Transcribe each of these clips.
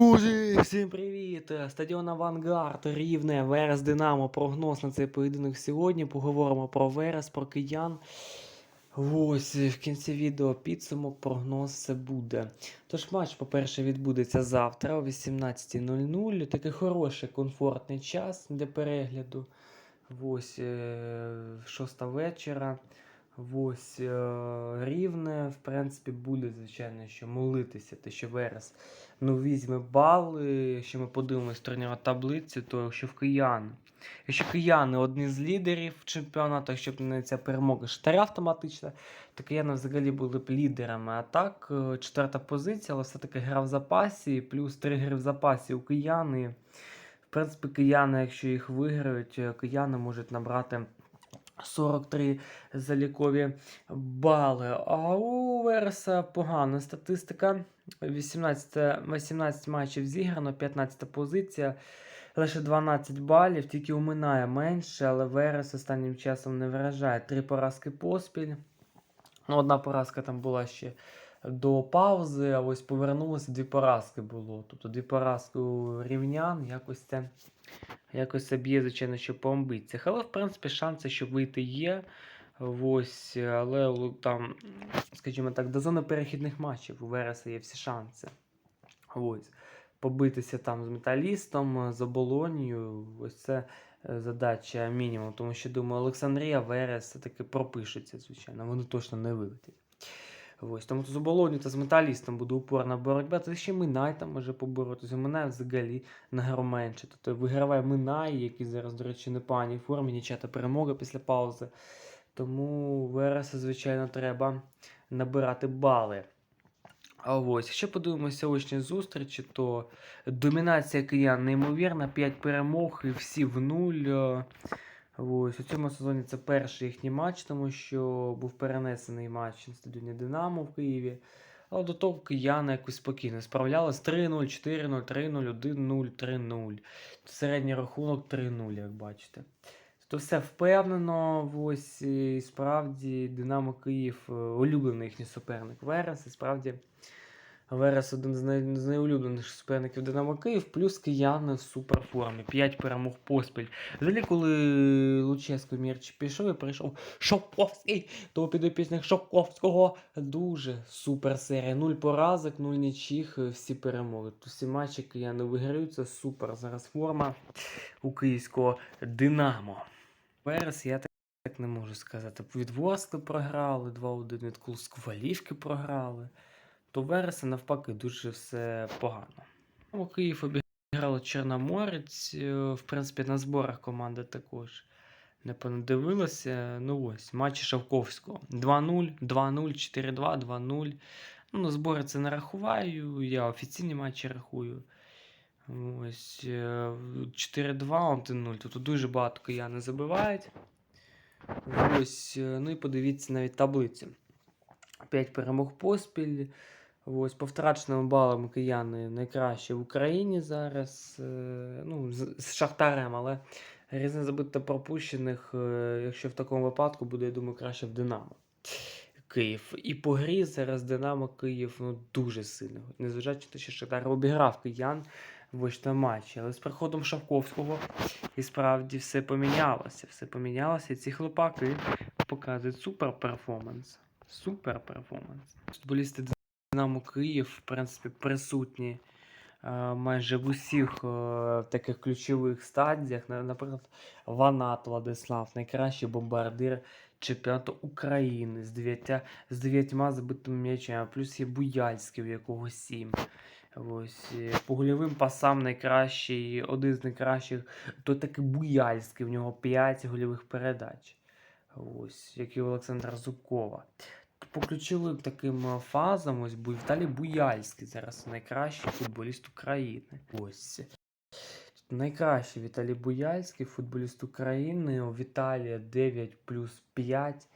Друзі, всім привіт! Стадіон Авангард, Рівне, Верес Динамо. Прогноз на цей поєдинок сьогодні. Поговоримо про Верес, про киян. Ось в кінці відео підсумок, прогноз все буде. Тож матч, по-перше, відбудеться завтра о 18.00. Такий хороший, комфортний час для перегляду. Ось е, шоста вечора. Ось е, рівне, в принципі, буде, звичайно, що молитися, те, що Верес ну, візьме бали, якщо ми подивимось турнірну таблицю, то що в киян. Якщо кияни одні з лідерів чемпіонату, якщо б не ця перемога штаря автоматична, то кияни взагалі були б лідерами. А так, е, четверта позиція, але все-таки гра в запасі, плюс три гри в запасі у кияни. В принципі, кияни, якщо їх виграють, е, кияни можуть набрати 43 залікові бали. А у Вереса погана статистика. 18, 18 матчів зіграно, 15 позиція. Лише 12 балів, тільки уминає менше, але Верес останнім часом не вражає. Три поразки поспіль. Ну, одна поразка там була ще до паузи, а ось повернулося, дві поразки було. Тобто дві поразки у рівнян, якось це, якось це б'є, звичайно, що по. Але, в принципі, шанси, щоб вийти є. Ось, але там, скажімо так, до зони перехідних матчів у Вереса є всі шанси. Ось. Побитися там з металістом, з оболонією. Ось це е, задача мінімум. Тому що, думаю, Олександрія, Верес таки пропишуться, звичайно. Вони точно не вилетять. Ось. Тому з оболонію та з металістом буде упорна боротьба. Це ще Минай там може поборотися. Минай взагалі на. Тобто виграває Минай, який зараз, до речі, не пані формі, нічата перемога після паузи. Тому Вереса, звичайно, треба набирати бали. А ось, якщо подивимося очні зустрічі, то домінація киян неймовірна, 5 перемог і всі в нуль. Ось, у цьому сезоні це перший їхній матч, тому що був перенесений матч на стадіоні Динамо в Києві. Але до того кияни якось спокійно справлялись 3-0, 4-0, 3-0, 1-0, 3-0. Середній рахунок 3-0, як бачите. То все впевнено, ось і справді Динамо Київ е, улюблений їхній суперник Верес. І справді Верес один з, най... з найулюбленіших суперників Динамо Київ, плюс кияни в суперформі. 5 перемог поспіль. Взагалі, коли Луческо Мірч пішов і прийшов Шоковський, то підопічник Шоковського дуже супер серія. Нуль поразок, нуль нічих, всі перемоги. Всі матчі кияни виграють, це супер. Зараз форма у київського Динамо. Верес, я так, так не можу сказати. Від Ворскли програли 2-1, від Кусквалівки програли. То Вереса навпаки дуже все погано. У Київ обіграли Чорноморець. е, В принципі, на зборах команда також не понадивилася. Ну ось, матчі Шавковського. 2-0, 2-0, 4-2, 2-0. Ну, збори це не рахуваю. Я офіційні матчі рахую. Ось е, 4-2, 1-0. Тут дуже багато кияни забивають. Ось, е, ну і подивіться навіть таблицю. 5 перемог поспіль. Ось, по втраченим балам кияни найкращі в Україні зараз. е, Ну, з, Шахтарем, але різне забито пропущених, е, якщо в такому випадку буде, я думаю, краще в Динамо. Київ. І по грі зараз Динамо Київ ну, дуже сильно. Незважаючи на те, що Шахтар обіграв киян в матчі. Але з приходом Шавковського і справді все помінялося. Все помінялося. І ці хлопаки показують супер перформанс. Супер перформанс. Футболісти Динамо Київ, в принципі, присутні е, майже в усіх е, таких ключових стадіях. Наприклад, Ванат Владислав, найкращий бомбардир чемпіонату України з дев'ятя, з дев'ятьма забитими м'ячами. Плюс є Буяльський, у якого сім. Ось, по гольовим пасам найкращий, один з найкращих, то таки Буяльський, в нього 5 гольових передач. Ось, як і у Олександра Зубкова. По ключовим таким е, фазам ось Віталій Буяльський зараз найкращий футболіст України. Ось. Тут найкращий Віталій Буяльський, футболіст України. У Віталія 9 плюс 5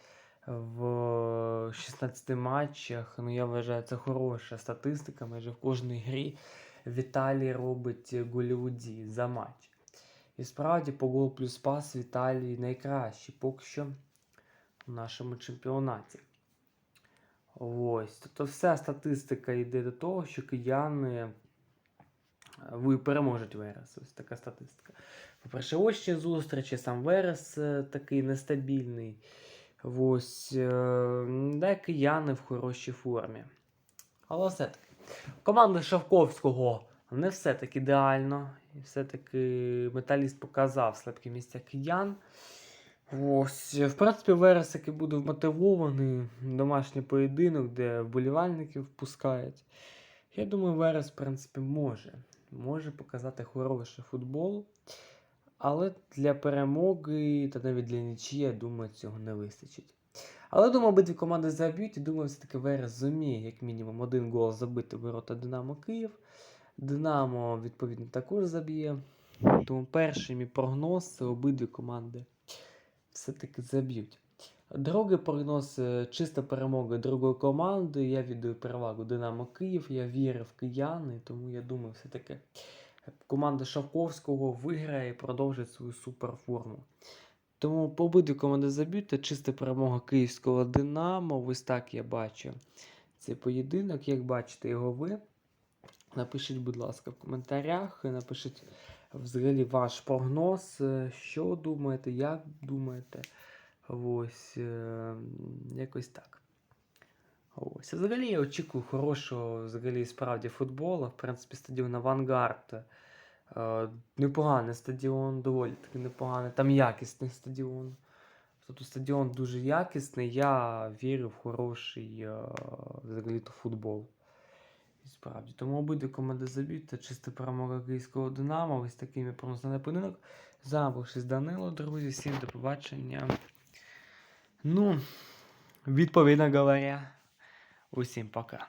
в 16 матчах. Ну, я вважаю, це хороша статистика. Майже в кожній грі Віталій робить гольову дію за матч. І справді по гол плюс пас Віталій найкращий поки що в нашому чемпіонаті. Ось. Тобто вся статистика йде до того, що кияни ви переможуть Верес. Ось така статистика. По-перше, очні зустрічі, сам Верес е, такий нестабільний. Ось, е, да, кияни в хорошій формі. Але все-таки. Команда Шавковського не все так ідеально. І все-таки металіст показав слабкі місця киян. Ось, в принципі, Верес таки буде вмотивований. Домашній поєдинок, де вболівальників впускають. Я думаю, Верес, в принципі, може. Може показати хороший футбол. Але для перемоги та навіть для нічиї, я думаю, цього не вистачить. Але думаю, обидві команди заб'ють, і думаю, все-таки Верес зуміє, як мінімум, один гол забити ворота Динамо Київ. Динамо, відповідно, також заб'є. Тому перший мій прогноз це обидві команди все-таки заб'ють. Другий прогноз е, чиста перемога другої команди. Я віддаю перевагу Динамо Київ. Я вірю в кияни, тому я думаю, все-таки команда Шавковського виграє і продовжить свою суперформу. Тому по обидві команди заб'ють та чиста перемога київського Динамо. Ось так я бачу цей поєдинок. Як бачите його ви? Напишіть, будь ласка, в коментарях. Напишіть взагалі ваш прогноз. е, Що думаєте, як думаєте. Ось е, якось так. Ось. Взагалі я очікую хорошого взагалі справді футболу. В принципі, стадіон Авангард. е, Непоганий стадіон, доволі таки непоганий. Там якісний стадіон. Тобто стадіон дуже якісний. Я вірю в хороший взагалі-то футбол. Справді. Тому обидві команди заб'ють та чиста перемога київського Динамо. Ось такий я прогноз на поєдинок. Забувшись Данило, друзі. Всім до побачення. Ну, відповідна галерея. усім пока.